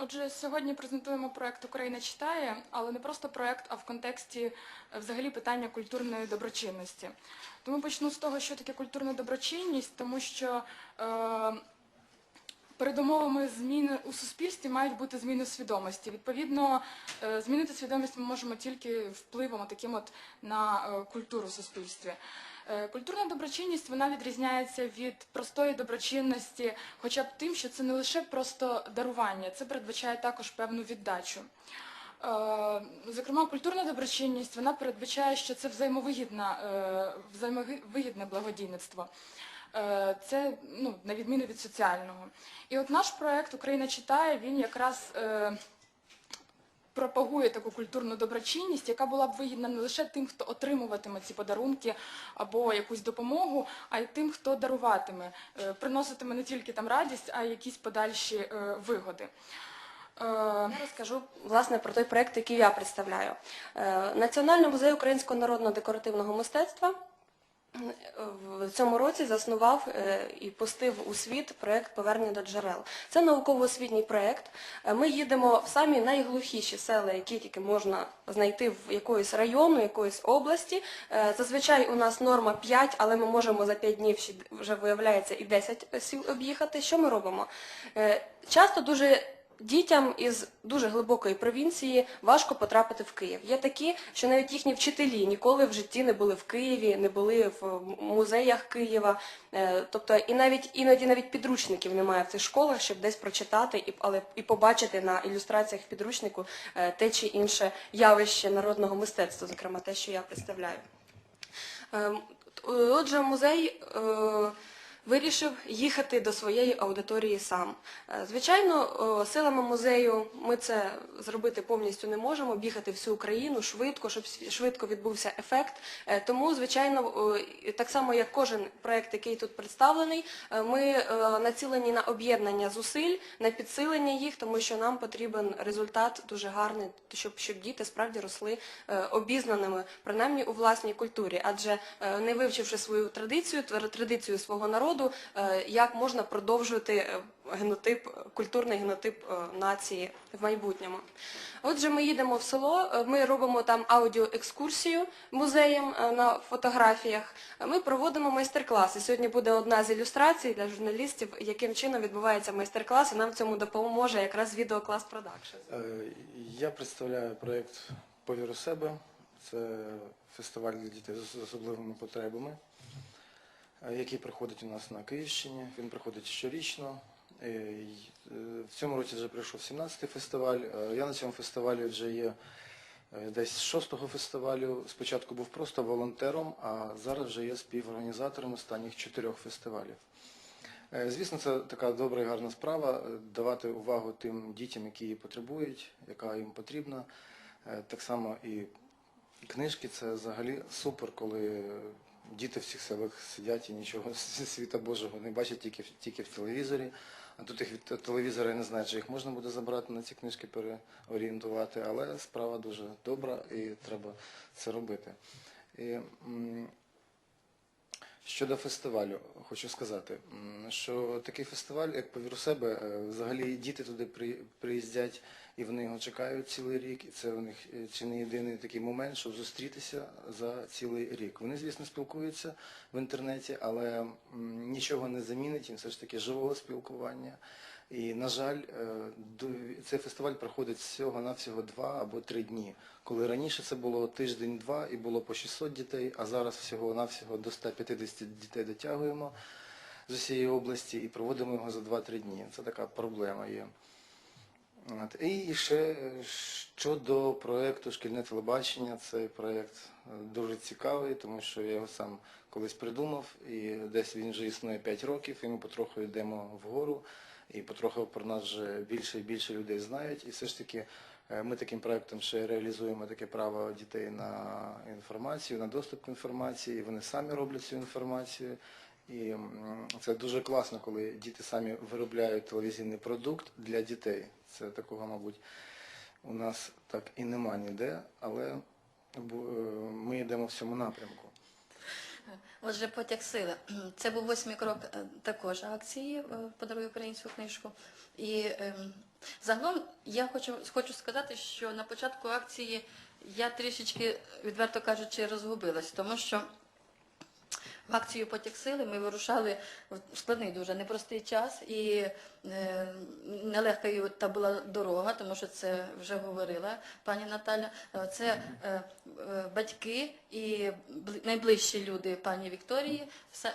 Отже, сьогодні презентуємо проект Україна читає, але не просто проект, а в контексті е, взагалі питання культурної доброчинності. Тому почну з того, що таке культурна доброчинність, тому що е, передумовами зміни у суспільстві мають бути зміни свідомості. Відповідно, е, змінити свідомість ми можемо тільки впливом таким от на е, культуру в суспільстві. Е, Культурна доброчинність вона відрізняється від простої доброчинності, хоча б тим, що це не лише просто дарування, це передбачає також певну віддачу. Зокрема, культурна доброчинність вона передбачає, що це взаємовигідне благодійництво. Е, Це ну, на відміну від соціального. І от наш проект Україна читає, він якраз е, пропагує таку культурну доброчинність, яка була б вигідна не лише тим, хто отримуватиме ці подарунки або якусь допомогу, а й тим, хто даруватиме, е, приноситиме не тільки там радість, а й якісь подальші вигоди. Я розкажу власне про той проект, який я представляю. Національний музей українського народного декоративного мистецтва в цьому році заснував е, і пустив у світ проект Повернення до джерел. Це науково-освітній проект. Е, Ми їдемо в самі найглухіші села, які тільки можна знайти в якоїсь району, якоїсь області. Е, Зазвичай у нас норма 5, але ми можемо за 5 днів вже виявляється і 10 сіл об'їхати. Що ми робимо? Часто дуже Дітям із дуже глибокої провінції важко потрапити в Київ. Є такі, що навіть їхні вчителі ніколи в житті не були в Києві, не були в музеях Києва. Е, Тобто і навіть іноді навіть підручників немає в цих школах, щоб десь прочитати і але і побачити на ілюстраціях підручнику е, те чи інше явище народного мистецтва, зокрема те, що я представляю. Ем, Отже, музей е, вирішив їхати до своєї аудиторії сам. Е, Звичайно, силами музею ми це зробити повністю не можемо, бігати всю Україну швидко, щоб швидко відбувся ефект. Е, Тому, звичайно, так само як кожен проект, який тут представлений, е, ми націлені на об'єднання зусиль, на підсилення їх, тому що нам потрібен результат дуже гарний, щоб, щоб діти справді росли обізнаними, принаймні у власній культурі. Адже не вивчивши свою традицію, традицію свого народу, е, як можна продовжувати е, генотип, культурний генотип е, нації в майбутньому. Отже, ми їдемо в село, ми робимо там аудіоекскурсію музеєм на фотографіях. Ми проводимо майстер-класи. Сьогодні буде одна з ілюстрацій для журналістів, яким чином відбувається майстер-клас, і нам в цьому допоможе якраз відеоклас продакшн. Я представляю проєкт Повір у себе. Це фестиваль для дітей з особливими потребами, який проходить у нас на Київщині. Він проходить щорічно. Е, В цьому році вже прийшов 17-й фестиваль. Е, Я на цьому фестивалі вже є е, десь з шостого фестивалю. Спочатку був просто волонтером, а зараз вже є співорганізатором останніх чотирьох фестивалів. Звісно, це така добра і гарна справа давати увагу тим дітям, які її потребують, яка їм потрібна. Так само і книжки це взагалі супер, коли діти всіх селах сидять і нічого світа Божого не бачать тільки, тільки в телевізорі. А тут їх від телевізора я не знають, чи їх можна буде забрати на ці книжки переорієнтувати, але справа дуже добра і треба це робити. І, Щодо фестивалю, хочу сказати, що такий фестиваль, як повір у себе, е, взагалі діти туди приїздять і вони його чекають цілий рік, і це у них чи не єдиний такий момент, щоб зустрітися за цілий рік. Вони, звісно, спілкуються в інтернеті, але нічого не замінить їм все ж таки живого спілкування. І, на жаль, е, цей фестиваль проходить всього-навсього два або три дні. Коли раніше це було тиждень-два і було по 600 дітей, а зараз всього-навсього до 150 дітей дотягуємо з усієї області і проводимо його за 2-3 дні. Це така проблема є. І ще е, щодо проєкту Шкільне телебачення, цей проєкт е, дуже цікавий, тому що я його сам колись придумав, і десь він вже існує 5 років, і ми потроху йдемо вгору, і потроху про нас вже більше і більше людей знають. І все ж таки е, ми таким проєктом ще реалізуємо таке право дітей на інформацію, на доступ до інформації, і вони самі роблять цю інформацію. І це дуже класно, коли діти самі виробляють телевізійний продукт для дітей. Це такого, мабуть, у нас так і нема ніде, але е, ми йдемо в цьому напрямку. Отже, потяг сили. Це був восьмий крок е, також акції е, «Подаруй українську книжку. І ем, загалом я хочу, хочу сказати, що на початку акції я трішечки, відверто кажучи, розгубилась, тому що в акцію Потяг сили ми вирушали в складний дуже непростий час і е, нелегкою та була дорога, тому що це вже говорила пані Наталя. Е, Це е, е, батьки і найближчі люди пані Вікторії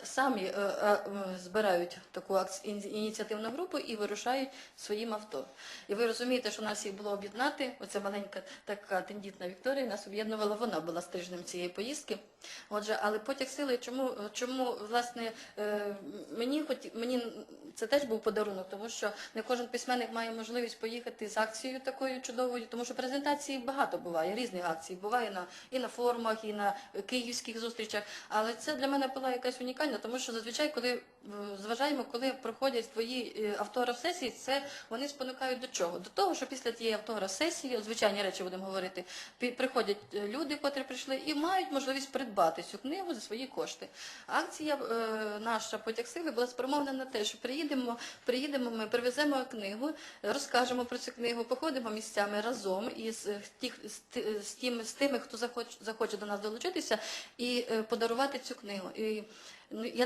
самі е, е, е, збирають таку ініціативну групу і вирушають своїм авто. І ви розумієте, що нас їх було об'єднати. Оця маленька така тендітна Вікторія нас об'єднувала, вона була стрижнем цієї поїздки. Отже, але потяг сили, чому, чому власне е, мені хоті, мені це теж був подарунок, тому що не кожен письменник має можливість поїхати з акцією такою чудовою, тому що презентацій багато буває, різних акцій. Буває на і на форумах, і на київських зустрічах. Але це для мене була якась унікальна, тому що зазвичай, коли е, зважаємо, коли проходять твої е, автограф-сесії, це вони спонукають до чого? До того, що після тієї автограф-сесії, от звичайні речі будемо говорити, приходять люди, котрі прийшли, і мають можливість придбати цю книгу за свої кошти. Акція е, наша потяг сили була спрямована на те, що приїдемо, приїдемо, ми привеземо книгу, розкажемо про цю книгу, походимо місцями разом із е, тих з, з тим з тими, хто захоче захоче до нас долучитися, і е, подарувати цю книгу. І ну, я